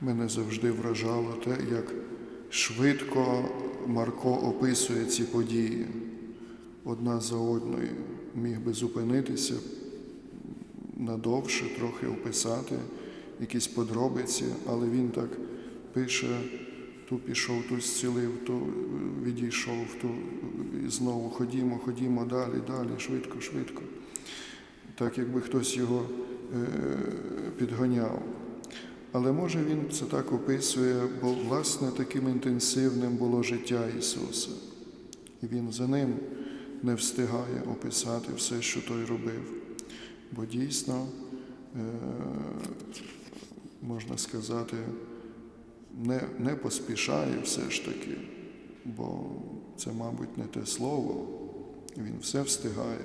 Мене завжди вражало те, як швидко Марко описує ці події одна за одною. Міг би зупинитися надовше, трохи описати якісь подробиці, але він так пише, ту пішов, ту зцілив, ту відійшов, ту і знову ходімо, ходімо далі, далі, швидко, швидко. Так, якби хтось його е, підганяв. Але може він це так описує, бо власне таким інтенсивним було життя Ісуса. І Він за ним не встигає описати все, що той робив. Бо дійсно, е, можна сказати, не, не поспішає все ж таки, бо це, мабуть, не те слово. Він все встигає,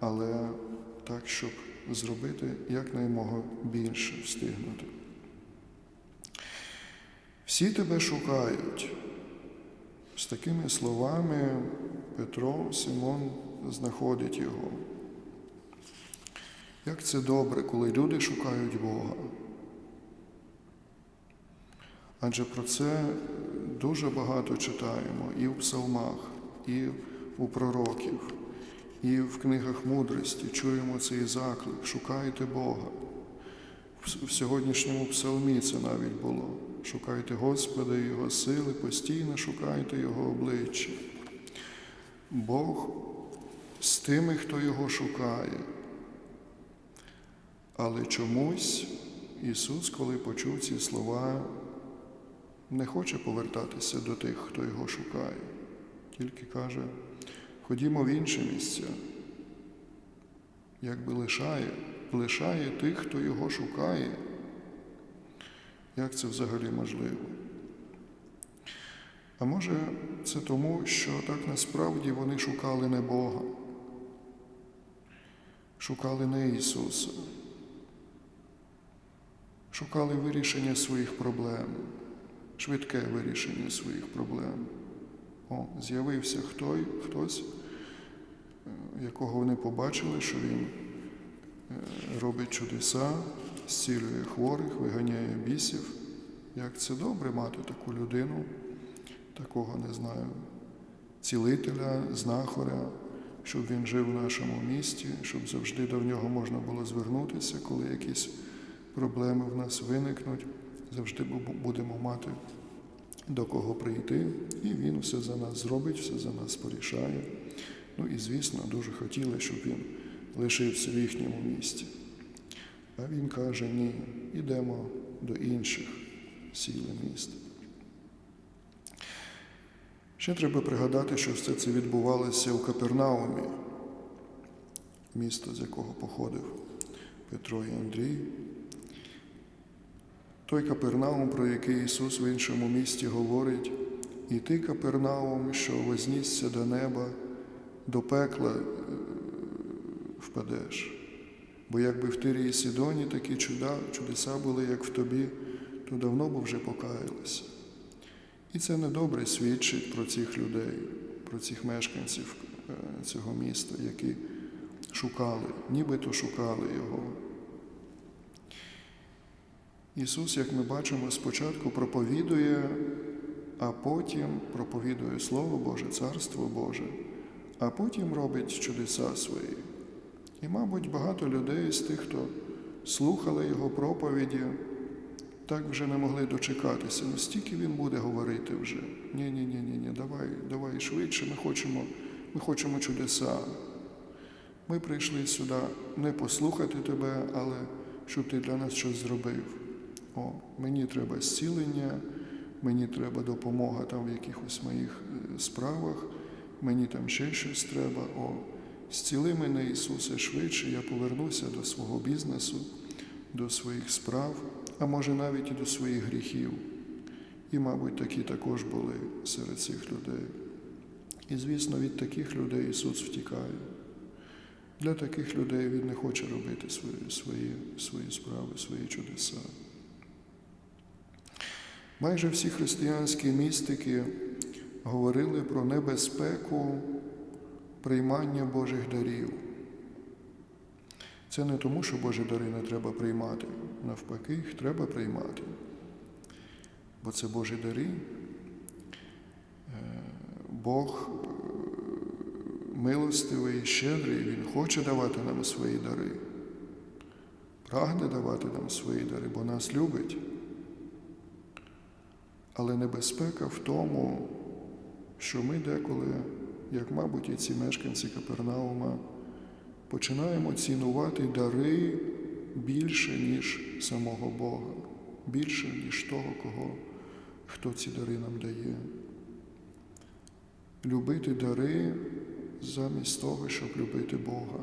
але так, щоб зробити якнаймога більше встигнути. Всі тебе шукають. З такими словами Петро Симон знаходить його. Як це добре, коли люди шукають Бога. Адже про це дуже багато читаємо і в псалмах, і у пророків, і в книгах мудрості чуємо цей заклик шукайте Бога. В сьогоднішньому псалмі це навіть було. Шукайте Господа і Його сили, постійно шукайте Його обличчя. Бог з тими, хто його шукає. Але чомусь Ісус, коли почув ці слова, не хоче повертатися до тих, хто його шукає, тільки каже, ходімо в інші місця, якби лишає, лишає тих, хто його шукає. Як це взагалі можливо? А може, це тому, що так насправді вони шукали не Бога, шукали не Ісуса, шукали вирішення своїх проблем, швидке вирішення своїх проблем. З'явився хто, хтось, е, якого вони побачили, що він е, робить чудеса, зцілює хворих, виганяє бісів. Як це добре мати таку людину, такого не знаю, цілителя, знахаря, щоб він жив в нашому місті, щоб завжди до нього можна було звернутися, коли якісь проблеми в нас виникнуть, завжди будемо мати до кого прийти, і він все за нас зробить, все за нас порішає. Ну і, звісно, дуже хотіли, щоб він лишився в їхньому місті. А він каже: ні, йдемо до інших сіл і міст. Ще треба пригадати, що все це відбувалося у Капернаумі, місто, з якого походив Петро і Андрій. Той Капернаум, про який Ісус в іншому місті говорить, і ти, Капернаум, що вознісся до неба, до пекла е, впадеш. Бо якби в Тирі і Сідоні такі чуда, чудеса були, як в тобі, то давно б вже покаялися. І це недобре свідчить про цих людей, про цих мешканців е, цього міста, які шукали, нібито шукали його. Ісус, як ми бачимо, спочатку проповідує, а потім проповідує Слово Боже, Царство Боже, а потім робить чудеса свої. І, мабуть, багато людей з тих, хто слухали Його проповіді, так вже не могли дочекатися. Ну стільки він буде говорити вже. Ні, ні, ні, ні, ні, давай, давай швидше, ми хочемо, ми хочемо чудеса. Ми прийшли сюди не послухати тебе, але щоб ти для нас щось зробив. О, мені треба зцілення, мені треба допомога там в якихось моїх е, справах, мені там ще щось треба. О, зціли мене, Ісусе, швидше, я повернуся до свого бізнесу, до своїх справ, а може навіть і до своїх гріхів. І, мабуть, такі також були серед цих людей. І, звісно, від таких людей Ісус втікає. Для таких людей Він не хоче робити свої, свої, свої справи, свої чудеса. Майже всі християнські містики говорили про небезпеку приймання Божих дарів. Це не тому, що Божі дари не треба приймати, навпаки, їх треба приймати. бо це Божі дари. Е, Бог е, милостивий, щедрий, Він хоче давати нам свої дари, прагне давати нам свої дари, бо нас любить. Але небезпека в тому, що ми деколи, як, мабуть, і ці мешканці Капернаума, починаємо цінувати дари більше, ніж самого Бога, більше, ніж того, кого, хто ці дари нам дає. Любити дари замість того, щоб любити Бога.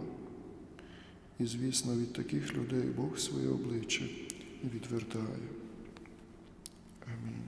І, звісно, від таких людей Бог своє обличчя відвертає. Амінь.